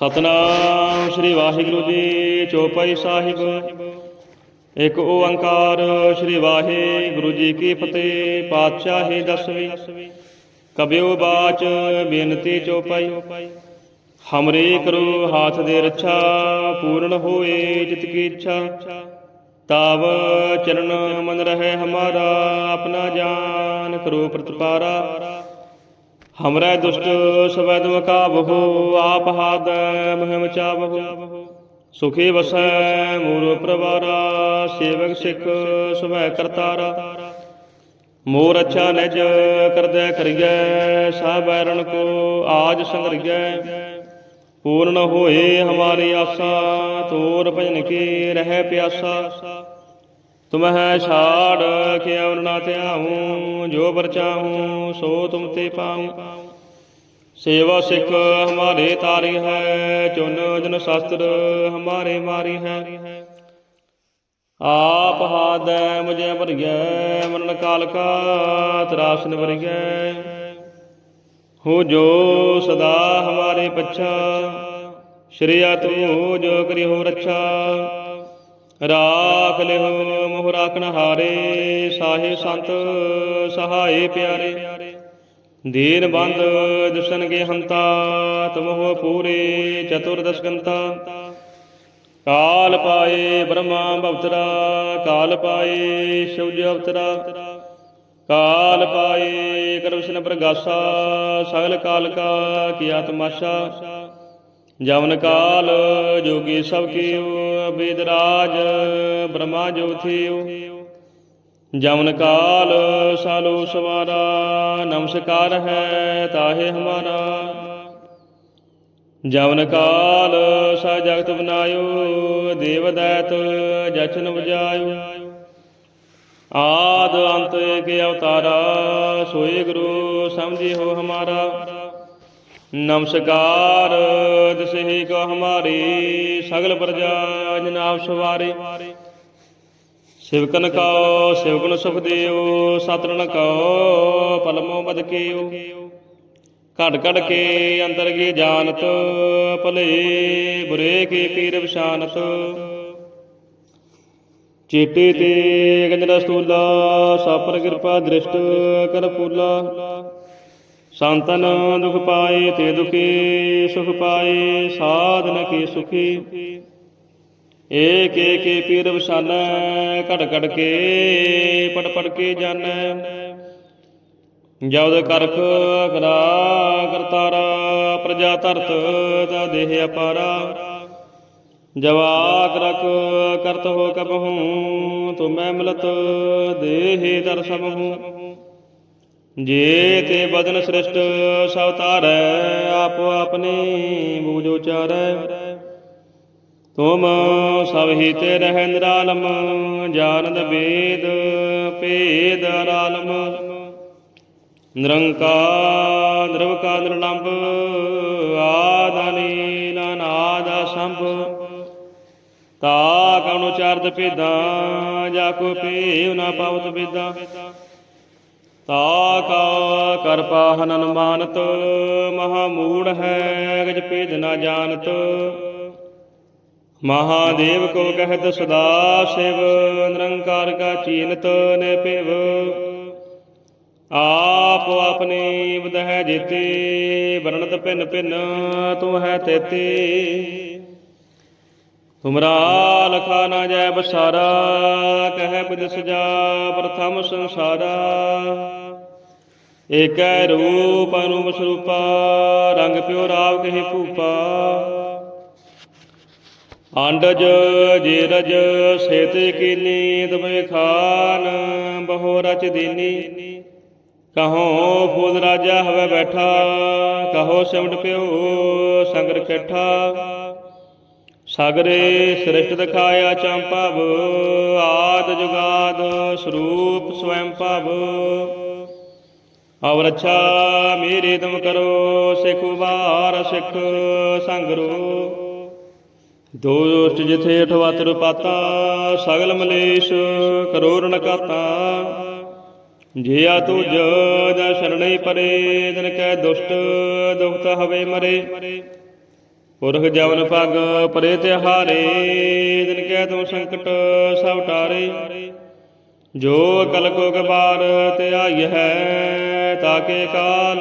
ਸਤਨਾਮ ਸ੍ਰੀ ਵਾਹਿਗੁਰੂ ਜੀ, ਚੌਪਈ ਸਾਹਿਬ। ਇੱਕ ਓੰਕਾਰ ਸ੍ਰੀ ਵਾਹਿਗੁਰੂ ਜੀ ਕੀ ਫਤਿਹ, ਪਾਤਸ਼ਾਹੀ ਦਸਵੀਂ। ਕਬਿਓ ਬਾਚ ਬੇਨਤੀ ਚੌਪਈ। ਹਮਰੇ ਕਰੋ ਹਾਥ ਦੇ ਰੱਛਾ, ਪੂਰਨ ਹੋਏ ਜਿਤ ਕੀ ਇੱਛਾ। ਤਾਵ ਚਰਨ ਮਨ ਰਹੇ ਹਮਾਰਾ, ਆਪਣਾ ਜਾਨ ਕਰੋ ਪ੍ਰਤਪਾਰਾ। ਹਮਰੇ ਦੁਸ਼ਟ ਸਵੈ ਤੁਮ ਕਾਬਹੋ ਆਪ ਹਾਦ ਮਹਿਮ ਸੁਖੀ ਵਸੈ ਮੂਰ ਪ੍ਰਵਾਰਾ, ਸੇਵਕ ਸਿੱਖ ਸੁਭੈ ਕਰਤਾਰਾ। ਮੋਰ ਅੱਛਾ ਨਿਜ ਕਰਦੈ ਕਰੀਐ, ਸਭ ਬੈਰਣ ਕੋ ਆਜ ਸੰਗਰੀਐ। ਪੂਰਨ ਹੋਏ ਹਮਾਰੀ ਆਸਾ, ਤੋਰ ਭਜਨ ਕੀ ਰਹਿ ਪਿਆਸਾ। ਤੁਮਹਿ ਛਾੜ ਕੇ ਨਾ ਧਿਆਉ, ਜੋ ਵਰ ਸੋ ਤੁਮ ਤੇ ਪਾਉ। ਸੇਵਾ ਸਿੱਖ ਹਮਾਰੇ ਤਾਰੀ ਹੈ ਚੁਨ ਜਨ ਸ਼ਾਸਤਰ ਹਮਾਰੇ ਮਾਰੀ ਹੈ। ਆਪ ਹਾਦੈ ਮੁਝੇ ਭਰੀਐ, ਮਰਨ ਕਾਲ ਕਾ ਤਰਾਸਨ ਵਰੀਐ ਹੋ ਜੋ ਸਦਾ ਹਮਾਰੇ ਪੱਛਾ, ਸ਼੍ਰੀਆ ਤੂੰ ਜੋ ਕਰੀ ਹੋ ਰੱਛਾ। ਰਾਖ ਲਿਓ ਮੋਹ ਰਾਖਨ ਹਾਰੇ ਸਾਹਿਬ ਸੰਤ ਸਹਾਏ ਪਿਆਰੇ। ਦੀਨ ਬੰਦ ਦੁਸ਼ਨ ਕੇ ਹੰਤਾ ਤੁਮਹੁ ਪੂਰੇ ਚਤੁਰਦਸ਼ਕੰਤਾ ਕਾਲ ਪਾਏ ਬ੍ਰਹਮਾ ਭਵਤਰਾ ਕਾਲ ਪਾਏ ਸ਼ਿਵਜ ਅਵਤਰਾ। ਕਾਲ ਪਾਏ ਕਰਵਸ਼ਨ ਪ੍ਰਗਾਸਾ, ਸਗਲ ਕਾਲ ਕਾ ਕੀਆ ਤਮਾਸ਼ਾ ਜਵਨ ਕਾਲ ਜੋਗੀ ਸਭ ਕੀਓ ਬੇਦ ਬ੍ਰਹਮਾ ਜੋ ਥਿਓ ਜਵਨ ਕਾਲ ਸਾਲੋ ਸਵਾਰਾ, ਨਮਸਕਾਰ ਹੈ ਤਾਹੇ ਹਮਾਰਾ। ਜਵਨ ਕਾਲ ਸਾ ਜਗਤ ਬਨਾਇਓ, ਦੇਵ ਦੈਤ ਜਚਨ ਬਜਾਇਓ ਆਦ ਅੰਤ ਕੇ ਅਵਤਾਰਾ, ਸੋਏ ਗੁਰੂ ਸਮਝੀ ਹੋ ਹਮਾਰਾ। ਨਮਸਕਾਰ। ਦਸਹੀ ਕੋ ਹਮਾਰੀ? ਸਗਲ ਪ੍ਰਜਾ ਜਨਾਬ ਸਵਾਰੇ। ਸਿਵਕਨ ਕੋ ਸਿਵਗੁਣ ਸੁਖ ਦੇਵ ਸਤਰਨ ਕੋ ਪਲਮੋ ਬਦ ਕੀਓ। ਘੜ ਘੜ ਕੇ ਅੰਤਰ ਕੀ ਜਾਣਤ, ਭਲੇ ਬੁਰੇ ਕੀ ਪੀਰ ਵਿਸ਼ਾਨਤ ਚੇਤੇ ਤੇ ਗੰਜਨਾ ਸਤੂਲਾ ਸਾਪਰ ਕਿਰਪਾ ਦ੍ਰਿਸ਼ਟ ਕਰ ਫੂਲਾ ਸੰਤਨ ਦੁਖ ਪਾਏ ਤੇ ਦੁਖੀ, ਸੁਖ ਪਾਏ, ਸਾਧਨ ਕੀ ਸੁਖੀ। ਏਕ ਏਕ ਪੀਰ ਵਸਾਨੈ ਘੜ ਘਟ ਕੇ, ਪੜ ਪੜ ਕੇ ਜਨ। ਜਉਦ ਕਰਖ ਕਰਾ ਕਰਤਾਰਾ ਪ੍ਰਜਾ ਧਰਤ ਦਾ ਦੇਹ ਅਪਾਰਾ। ਜਵਾਕ ਰਖ ਕਰਤ ਹੋ ਕਬਹੂ, ਤੁਮੈ ਮਿਲਤ ਦੇਹ ਦਰ ਜੇ ਤੇ ਬਦਨ ਸ੍ਰਿਸ਼ਟ ਸਭ ਤਾਰੈ ਆਪੋ ਆਪਣੇ ਬੂਝ ਉਚਾਰੈ। ਤੁਮ ਸਭ ਹੀ ਰਹਿ ਨਿਰਾਲਮ ਜਾਣਦ ਵੇਦ ਭੇਦ ਅਰਾਲਮ। ਨਿਰੰਕਾਰ ਨਿਰਵਕਾ ਨਿਰਲੰਭ ਆਦਾਨੀ ਨਾਨਾਦ ਸੰਭ ਤਾ ਕਉ ਉਚਾਰਤ ਭੇਦਾਂ, ਜਾ ਕੋ ਭੇਵ ਨਾ ਪਾਵਤ ਵੇਦਾਂ ਤਾ ਕਾ ਕਰਪਾ ਹਨਨ ਮਾਨਤ ਮਹਾ ਮੂੜ ਹੈ, ਗਜ ਭੇਦ ਨਾ ਜਾਣਤ। ਮਹਾਦੇਵ ਕੋ ਕਹਿਤ, ਸਦਾ ਸਿਵ, ਨਿਰੰਕਾਰ ਕਾ ਚੀਨਤ ਨੇ ਭਿਵ। ਆਪ ਆਪਣੀ ਬਦਹਿ ਜੀਤੀ, ਵਰਣਤ ਭਿੰਨ ਭਿੰਨ, ਤੂੰ ਹੈ ਤੇਤੀ। ਤੁਮਰਾ ਲਖਾ ਨਾ ਜੈ ਬਸਾਰਾ, ਕਹਿ ਬਿਦ ਸਜਾ ਪ੍ਰਥਮ ਸੰਸਾਰਾ। ਏਕੈ ਰੂਪ ਅਨੂਪ ਸਰੂਪਾ, ਰੰਗ ਪਿਓ ਰਾਵ ਕਹੇ ਭੂਪਾ। ਅੰਡਜ ਜੇਰਜ ਸੇਤੇ ਕੀਨੀ ਤੁਮੇ ਖਾਨ ਬਹੁ ਰਚ ਦੀਨੀ। ਕਹੋ ਫੂਲ ਰਾਜਾ ਹਵੇ ਬੈਠਾ, ਕਹੋ ਸਿਮਟ ਪਿਓ ਸੰਗਰ ਕੈਠਾ। ਸਾਗਰੇ ਸ੍ਰਿਸ਼ਟ ਦਿਖਾਇਆ ਚੰਪਵ ਆਦ ਜੁਗਾਦ ਸਰੂਪ ਸਵੈੰ ਭਵ। ਅਵਰ ਅੱਛਾ ਮੇਰੇ ਤੁਮ ਕਰੋ, ਸਿਖ ਉਬਾਰ ਸਿਖ ਸੰਗਰੋ। ਦੋਸਤ ਜਿਥੇ ਅਠਵਤਰ ਪਾਤਾ ਸਗਲ ਮਲੇਸ਼ ਕਰੋੜ ਨਕਾਤਾ। ਜੇ ਆ ਤੁਜ ਜਾ ਸ਼ਰਣੈ ਪਰੇ ਦਿਨ ਕੈ ਦੁਸ਼ਟ ਦੁਖਤ ਹਵੇ ਮਰੇ। ਪੁਰਖ ਜਵਨ ਪਗ ਪਰੇ ਤਿਹਾਰੇ, ਦਿਨ ਕਹਿ ਤੂੰ ਸੰਕਟ ਸਭ ਟਾਰੇ ਜੋ ਕਲ ਕੋ ਕਬਾਰ ਤੇ ਆਈ ਹੈ ਤਾਕੇ ਕਾਲ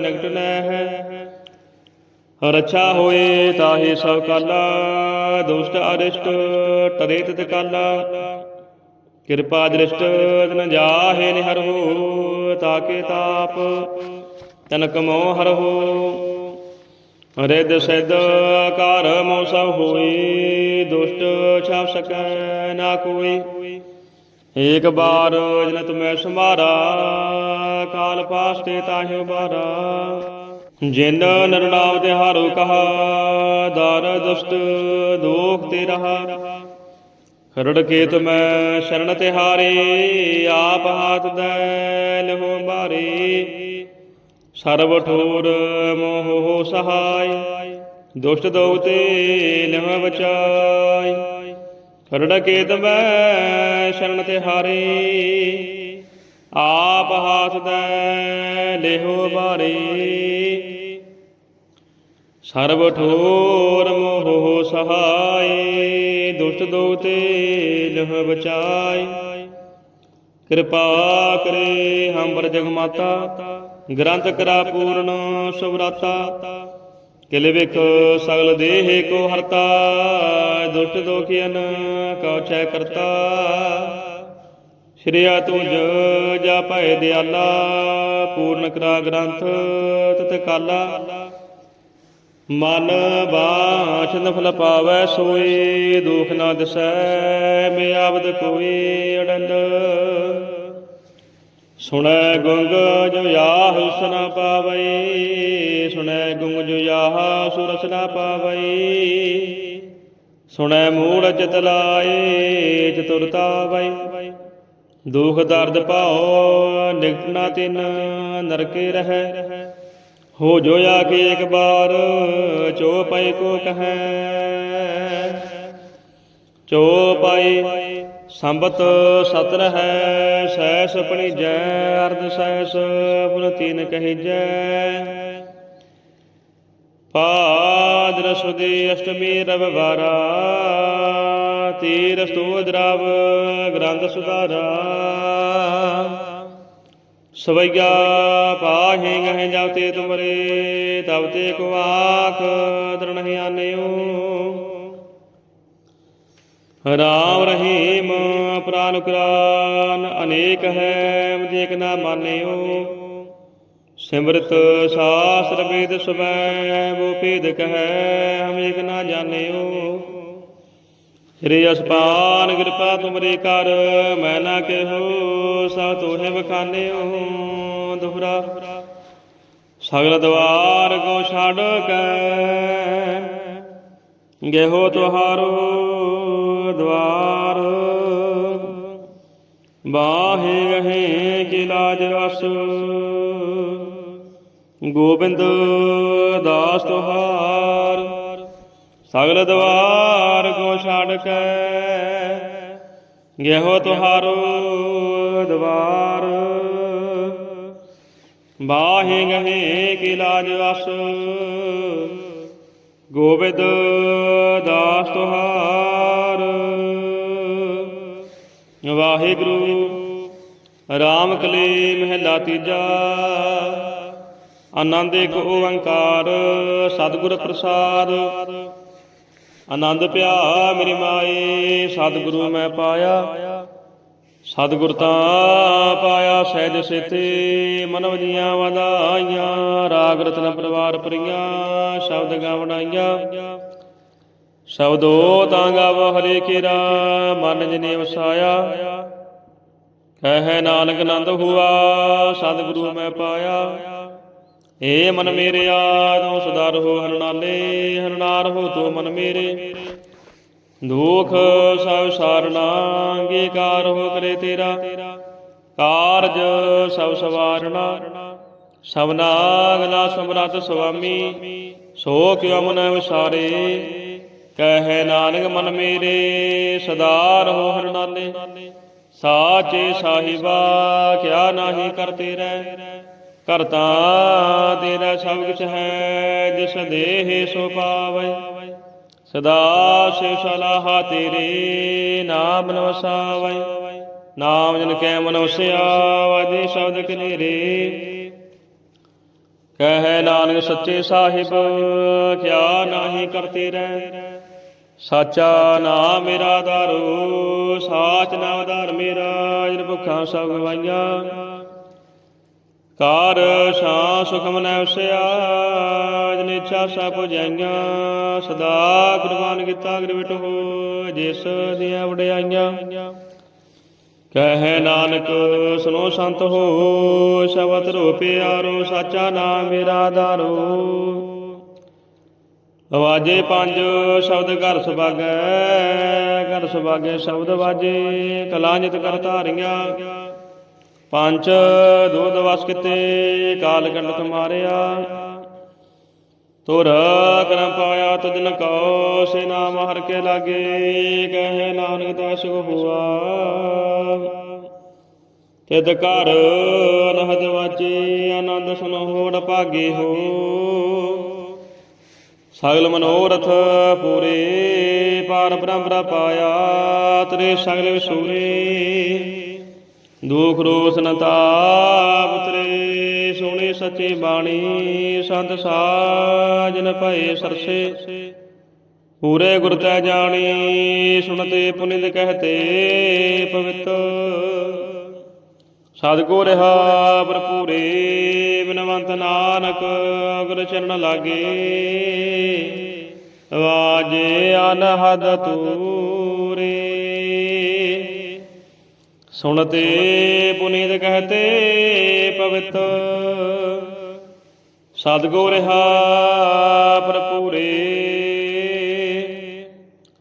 ਨਿਕਟ ਨੈ ਹੈ। ਰਛਾ ਹੋਏ ਤਾਹੇ ਸਭ ਕਾਲਾ, ਦੁਸ਼ਟ ਅਰਿਸ਼ਟ, ਟਰੇ ਤਿਤ ਕਾਲਾ। ਕਿਰਪਾ ਦ੍ਰਿਸ਼ਟ ਤਨ ਜਾਹੇ ਨਿਹਰਹੁ ਤਾਕੇ ਤਾਪ, ਤਨ ਕਮੋ ਹਰਹੁ ਰਿਦ ਸਿਧ ਕਰ ਮੋ ਹੋਈ, ਦੁਸ਼ਟ ਛਾਪ ਸਕੈ ਨਾ ਕੋਈ। ਏਕ ਬਾਰ ਜਨ ਤੁਮੈ ਸਮਾਰਾ ਕਾਲ ਪਾਸ ਤੇ ਤਾਹਿ ਬਾਰਾ ਜਿਨ ਨਰਨਾਮ ਤੇ ਹਾਰੋ ਕਹਾ, ਦਰ ਦੁਸ਼ਟ ਦੋਖ ਤੇ ਰਹਾ। ਖਰੜ ਕੇ ਤੁਮੈ ਸ਼ਰਨ ਤੇ ਹਾਰੇ, ਆਪ ਹਾਥ ਦੈ ਲਹੋ ਮਾਰੇ ਸਰਬ ਠੋਰ ਮੋਹ ਸਹਾਈ ਦੁਸ਼ਟ ਦੋਤੇ ਲਹ ਬਚਾਈ ਖਰੜ ਕੇ ਤੁਮੈ ਸ਼ਰਨ ਤੇ ਹਾਰੇ, ਆਪ ਹਾਥ ਦੈ ਲਹੋ ਮਾਰੇ ਸਰਬ ਠੋਰ ਮੋਹ ਸਹਾਈ ਦੁਸ਼ਟ ਦੋਤੇ ਲਹ ਬਚਾਈ ਕਿਰਪਾ ਕਰੇ ਹੰਬਰ ਜਗ ਮਾਤਾ ਗ੍ਰੰਥ ਕਰਾ ਪੂਰਨ ਸੁਭਰਾਤਾ ਕਿਲ ਵਿਖ ਸਗਲ ਦੇਹ ਕੋ ਹਰਤਾ ਦੁਸ਼ਟ ਦੋਖੀਨ ਕਉ ਚੈ ਕਰਤਾ। ਸ਼੍ਰੀਆ ਤੁਜ ਜਾ ਭੈ ਦਿਆਲਾ, ਪੂਰਨ ਕਰਾ ਗ੍ਰੰਥ ਤਤ ਕਾਲਾ। ਮਨ ਬਾਛ ਨਫਲ ਪਾਵੈ ਸੋਈ, ਦੁਖ ਨਾ ਦਸੈ, ਮੇ ਆਬਦ ਕੋਈ ਅਡੰਡ ਸੁਣੈ ਗੁੰਗ ਜੋ ਯਾਹ ਸੁਨਾ ਪਾਵਈ, ਸੁਣੈ ਗੁੰਗ ਜੋ ਯਾਹ ਸੁਰਸ ਨਾ ਪਾਵਈ। ਸੁਣੈ ਮੂੜ ਚਿਤ ਲਾਏ ਚਤੁਰਤਾ ਵਈ ਦੁਖ ਦਰਦ ਭਾਉ ਨਿਕਟ ਨਾ ਤਿਨ, ਨਰਕੇ ਰਹੈ। ਹੋ ਜੋ ਆ ਕੇ ਇੱਕ ਬਾਰ, ਚੋ ਪਈ ਕੋ ਕਹੈ। ਚੋ ਪਾਈ ਸੰਬਤ ਸਤਰ ਹੈ ਸਹਿ ਆਪਣੀ ਜੈ ਅਰਧ ਸੈਸ ਪੁਨ ਤੀਨ ਕਹੀ ਜੈ ਪਾਦਰ ਸੁਦੀ ਅਸ਼ਟਮੀ ਰਵਿਵਾਰਾ, ਤੀਰ ਸਤੂ ਦਰਵ, ਗ੍ਰੰਥ ਸੁਧਾਰਾ। ਸਵਈਆ ਪਾਹੇ ਗਹਿ ਜਾਤੇ ਤੁਮਰੇ ਤਬ ਤੇ ਕੋ ਆਖ ਦਰਣਹਿ ਆਨਿਓ। ਰਾਮ ਰਹੀਮ, ਪ੍ਰਾਨ ਕੁਰਾਨ ਅਨੇਕ ਹੈ ਮਦੇਕ ਨਾ ਮਾਨਿਓ। ਸਿਮਰਤ ਸਾਸਰ ਵੇਦ ਸਵੈ ਵੋ ਭੇਦ ਕਹੈ, ਹਮ ਏਕ ਨਾ ਜਾਣਿਓ। ਸ੍ਰੀ ਅਸਪਾਨ ਕਿਰਪਾ ਤੁਮਰੇ ਕਰ, ਮੈਂ ਨਾ ਕਿਹੋ ਸਾ ਤੋਹਿ ਬਖਾਨਿਓ ਦੁਹਰਾ। ਸਗਲ ਦਵਾਰ ਕੋ ਛੱਡ ਕੇ ਗੇਹੋ ਤੁਹਾਰੋ ਦਵਾਰ। ਬਾਹੇ ਗਹੇ ਕੀ ਰਸ। ਗੋਬਿੰਦ ਦਾਸ ਤੁਹਾਰ। ਸਗਲ ਦਵਾਰ ਕੋ ਛੱਡ ਕੇ ਗੇਹੋ ਤੁਹਾਰੋ ਦਵਾਰ। ਬਾਹੇ ਗਹੇ ਕੀ ਲਾਜ ਗੋਬਿੰਦ ਦਾਸ ਤੁਹਾਰ। ਵਾਹਿਗੁਰੂ ਰਾਮ ਕਲੀ ਮਹਿਲਾ ਤੀਜਾ। ਆਨੰਦ ਇੱਕ ਓੰਕਾਰ ਸਤਿਗੁਰ ਪ੍ਰਸਾਦ। ਆਨੰਦ ਪਿਆ ਮੇਰੀ ਮਾਏ, ਸਤਿਗੁਰੂ ਮੈਂ ਪਾਇਆ। ਸਤਿਗੁਰ ਤਾਂ ਪਾਇਆ ਸਹਿਜ ਸੇਤੇ ਮਨਵ ਜੀਆਂ ਵਧਾਈਆਂ, ਰਾਗ ਰਤਨ ਪਰਿਵਾਰ ਪਰੀਆਂ, ਸ਼ਬਦ ਗਾਵਣਾਈਆਂ ਸ਼ਬਦੋ ਤਾਂ ਗਾਵ ਹਰੇ ਕੀਰਾ, ਮਨ ਜਨੇ ਵਸਾਇਆ। ਕਹਿ ਨਾਨਕ ਆਨੰਦ ਹੁਆ, ਸਤਿਗੁਰੂ ਮੈਂ ਪਾਇਆ। ਏ ਮਨ ਮੇਰੇ ਆਦੋ, ਸਦਾ ਰਹੋ ਹਰਨਾਲੇ, ਹਰਨਾਰ ਹੋ ਤੋ ਮਨ ਮੇਰੇ। ਦੁਖ ਸਭ ਸਾਰਣਾ ਅੰਗੀਕਾਰ ਹੋ ਕਰੇ ਤੇਰਾ। ਕਾਰਜ ਸਭ ਸਵਾਰਣਾ ਸਭਨਾ ਅਗਲਾ ਸਮਰੱਥ ਸੁਆਮੀ ਸੋ ਕਿਉ ਮਨ ਵਿਸਾਰੇ। ਕਹੈ ਨਾਨਕ ਮਨ ਮੇਰੇ ਸਦਾ ਰਹੋ ਹਰਨਾਲੇ ਸਾਚੇ ਸਾਹਿਬਾ, ਕਿਆ ਨਾਹੀ ਕਰਤੇ ਰਹਿ ਕਰਤਾ ਤੇਰਾ ਸਭ ਕੁਛ ਹੈ, ਜਿਸ ਦੇਹ ਸੋ ਪਾਵੈ। ਸਦਾ ਸੇ ਸਲਾਹਾ ਤੇਰੇ ਨਾਮ ਨਵਸਾਵੈ ਨਾਮ ਜਨ ਕੈ ਮਨ ਵਸਿਆ ਵਾਜੇ ਸ਼ਬਦ ਕਨੇਰੇ। ਕਹੈ ਨਾਨਕ ਸੱਚੇ ਸਾਹਿਬ ਕਿਆ ਨਾਹੀ ਕਰਤੇ ਰਹਿ। ਸਾਚਾ ਨਾਮ ਮੇਰਾ ਆਧਾਰੋ ਸਾਚ ਨਾਮ ਆਧਾਰ ਮੇਰਾ, ਜਿਨ ਭੁੱਖਾਂ ਸਭ ਗਵਾਈਆਂ। ਕਾਰ ਸ਼ਾ ਸੁਖਮ ਨੈ ਉਸਿਆ, ਜਿਨ ਇੱਛਾ ਸਭ ਪੁਜਾਈਆਂ, ਸਦਾ ਕੁਰਬਾਨ ਕੀਤਾ ਗ੍ਰਿਵਟ ਹੋ ਜਿਸ ਦੀਆਂ ਵਡਿਆਈਆਂ। ਕਹੈ ਨਾਨਕ ਸੁਨੋ ਸੰਤ ਹੋ, ਸ਼ਬਦ ਰੋ ਪਿਆਰੋ ਸਾਚਾ ਨਾਮ ਮੇਰਾ ਆਧਾਰੋ। ਆਵਾਜੇ ਪੰਜ, ਸ਼ਬਦ ਘਰ ਸੁਭਾਗੈ ਘਰ ਸੁਭਾਗੈ, ਸ਼ਬਦ ਵਾਜੇ ਕਲਾਂਜਿਤ ਕਰ ਧਾਰੀਆਂ। ਪੰਜ ਦੁਧ ਵਸ ਕਿਤੇ, ਕਾਲ ਕੰਡਕ ਮਾਰਿਆ। ਤੁਰ ਕਰਮ ਪਾਇਆ ਤਜਨ ਕਉ ਸੇ ਨਾਮ ਹਰ ਕੇ ਲਾਗੇ, ਕਹੇ ਨਾਨਕ ਦਾਸ ਹੁਆ। ਤਿਤ ਘਰ ਨਹਦ ਵਾਚੇ, ਆਨੰਦ ਸੁਨੋ ਹੋੜ ਭਾਗੇ ਹੋ। ਸਗਲ ਮਨੋਰਥ ਪੂਰੇ, ਪਾਰ ਬ੍ਰਹਮ ਪਾਇਆ, ਤੇਰੇ ਸਗਲ ਵਿਸੂਰੇ। ਦੁਖ ਰੋਸ ਨ ਤਾਪ ਤੇਰੇ ਸੋਹਣੇ ਸੱਚੇ ਬਾਣੀ, ਸੰਤ ਸਾਜਨ ਭਏ ਸਰਸੇ। ਪੂਰੇ ਗੁਰ ਤੈ ਜਾਣੀ, ਸੁਣਤੇ ਪੁਨਿਤ ਕਹਤੇ ਪਵਿੱਤ ਸਤਿਗੁਰ ਰਹਾ ਭਰਪੂਰੇ, ਬਿਨਵੰਤ ਨਾਨਕ ਗੁਰ ਚਰਨ ਲਾਗੇ। ਵਾਜੇ ਅਨਹਦ ਤੂਰੇ। ਸੁਣਤੇ ਪੁਨੀਤ ਕਹਤੇ ਪਵਿੱਤ। ਸਤਿਗੁਰ ਰਹਾ ਭਰਪੂਰੇ।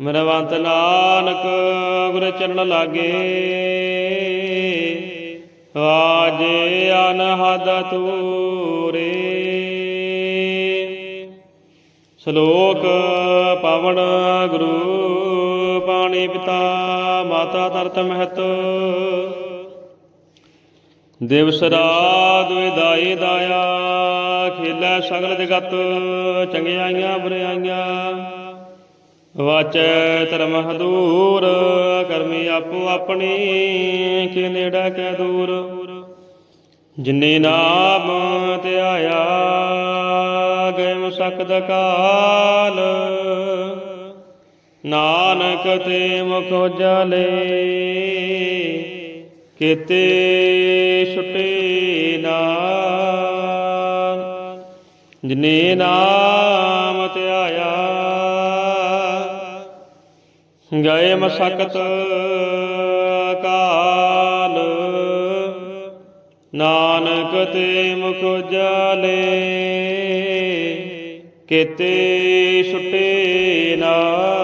ਮਨਵੰਤ ਨਾਨਕ ਗੁਰ ਚਰਨ ਲਾਗੇ। ਵਾਜੇ ਅਨਹਦ ਤੂਰੇ ਸ਼ਲੋਕ ਪਵਨ ਗੁਰੂ ਪਾਣੀ ਪਿਤਾ, ਮਾਤਾ ਤਰਤ ਮਹਤ। ਦਿਵਸ ਰਾਤ ਵਿਦਾਈ ਦਾਇਆ, ਖੇਲੇ ਸਗਲ ਜਗਤ, ਚੰਗਿਆਈਆਂ ਬੁਰਿਆਈਆਂ। ਵਾਚੈ ਧਰਮ ਹਦੂਰ, ਕਰਮੀ ਆਪੋ ਆਪਣੀ ਕਿ ਨੇੜਾ ਕੈ ਦੂਰ। ਜਿਨੇ ਨਾਮ ਧਿਆਇਆ, ਗਏ ਮਸਕਦ ਕਾਲ ਨਾਨਕ ਤੇ ਮੁਖ ਜਲੇ, ਕੀਤੇ ਛੁਟੇ ਨਾ। ਜਿਨੇ ਨਾਮ ਧਿਆਇਆ ਗਏ ਮਸਕਤ ਕਾਲ ਨਾਨਕ ਤੇ ਮੁਖ ਜਾਲੇ, ਕੀਤੇ ਛੁਟੇ ਨਾ।